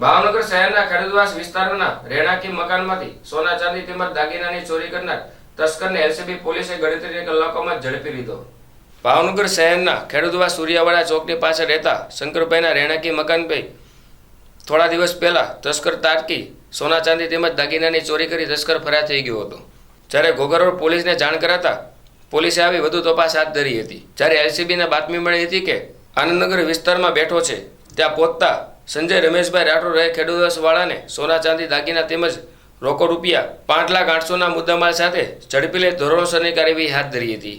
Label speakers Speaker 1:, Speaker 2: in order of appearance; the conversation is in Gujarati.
Speaker 1: ભાવનગર શહેરના ખેડૂતવાસ વિસ્તારના રહેણાંકી મકાનમાંથી સોના ચાંદી તેમજ દાગીનાની ચોરી કરનાર તસ્કરને એલસીબી પોલીસે ગણતરીના કલાકોમાં ઝડપી લીધો. ભાવનગર શહેરના ખેડૂતવાસ સૂર્યાવાડા ચોકની પાસે રહેતા શંકરભાઈના રહેણાંકી મકાન પર થોડા દિવસ પહેલા તસ્કર તારકી સોના ચાંદી તેમજ દાગીનાની ચોરી કરી તસ્કર ફરાર થઈ ગયો હતો. જ્યારે ઘોઘરોડ પોલીસને જાણ કરાતા પોલીસે આવી વધુ તપાસ હાથ ધરી હતી. જ્યારે એલસીબીને બાતમી મળી હતી કે આનંદનગર વિસ્તારમાં બેઠો છે, ત્યાં પહોંચતા સંજય રમેશભાઈ રાઠોડ ખેડૂતવાળાને સોના ચાંદી દાગીના તેમજ રોકડ રૂપિયા પાંચ લાખ આઠસોના મુદ્દામાલ સાથે ઝડપી લઈ ધોરણસરની કાર્યવાહી હાથ ધરી હતી.